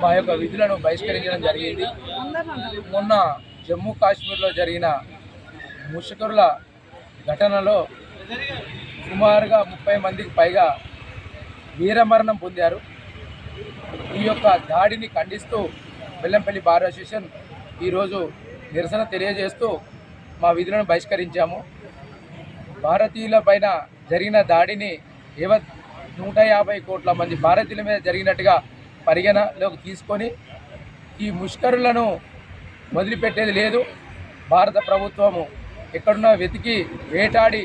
మా యొక్క విధులను బహిష్కరించడం జరిగింది. మొన్న జమ్మూ కాశ్మీర్లో జరిగిన ముషకరుల ఘటనలో సుమారుగా ముప్పై మందికి పైగా వీరమరణం పొందారు. ఈ యొక్క దాడిని ఖండిస్తూ బెల్లంపల్లి బార్ అసోసియేషన్ ఈరోజు నిరసన తెలియజేస్తూ మా విధులను బహిష్కరించాము. భారతీయుల పైన జరిగిన దాడిని ఏవ నూట యాభై కోట్ల మంది భారతీయుల మీద జరిగినట్టుగా పరిగణలోకి తీసుకొని ఈ ముష్కరులను వదిలిపెట్టేది లేదు. భారత ప్రభుత్వము ఎక్కడున్నా వెతికి వేటాడి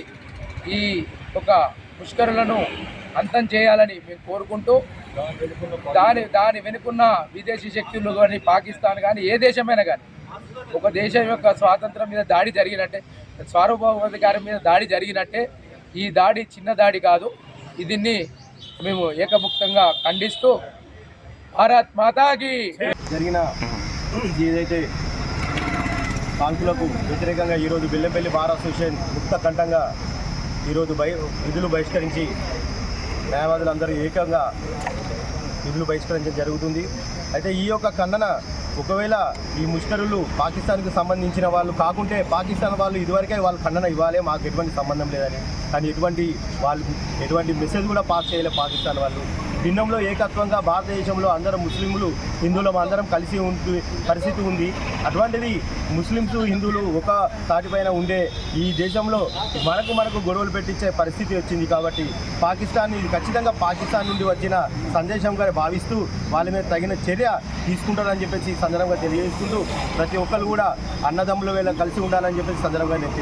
ఈ ఒక ముష్కరులను అంతం చేయాలని మేము కోరుకుంటూ దాని దాని వెనుకున్న విదేశీ శక్తులు కానీ పాకిస్తాన్ కానీ ఏ దేశమైనా కానీ ఒక దేశం యొక్క స్వాతంత్రం మీద దాడి జరిగినట్టే సార్వభౌమాధికారం మీద దాడి జరిగినట్టే ఈ దాడి చిన్న దాడి కాదు. దీన్ని మేము ఏకముక్తంగా ఖండిస్తూ భారత్ మాతాకి జరిగిన ఏదైతే కాల్పులకు వ్యతిరేకంగా ఈరోజు బెల్లంపల్లి బార్ అసోసియేషన్ ముక్త కంఠంగా ఈరోజు బై విధులు బహిష్కరించి న్యాయవాదులందరూ ఏకంగా విధులు బహిష్కరించడం జరుగుతుంది. అయితే ఈ యొక్క ఖండన ఒకవేళ ఈ ముష్కరులు పాకిస్తాన్కి సంబంధించిన వాళ్ళు కాకుంటే పాకిస్తాన్ వాళ్ళు ఇదివరకే వాళ్ళు ఖండన ఇవ్వాలి మాకు ఎటువంటి సంబంధం లేదని. కానీ ఎటువంటి వాళ్ళు ఎటువంటి మెసేజ్ కూడా పాస్ చేయలే పాకిస్తాన్ వాళ్ళు. భిన్నంలో ఏకత్వంగా భారతదేశంలో అందరం ముస్లింలు హిందువులు అందరం కలిసి ఉంది పరిస్థితి ఉంది. అటువంటిది ముస్లింస్ హిందువులు ఒక తాటిపైన ఉండే ఈ దేశంలో మనకు మనకు గొడవలు పెట్టించే పరిస్థితి వచ్చింది కాబట్టి పాకిస్తాన్ ఇది ఖచ్చితంగా పాకిస్తాన్ నుండి వచ్చిన సందేశంగా భావిస్తూ వాళ్ళ మీద తగిన చర్య తీసుకుంటారని చెప్పేసి సందర్భంగా తెలియజేసుకుంటూ ప్రతి ఒక్కరు కూడా అన్నదమ్ముల వేళ కలిసి ఉండాలని చెప్పేసి సందర్భంగా నేను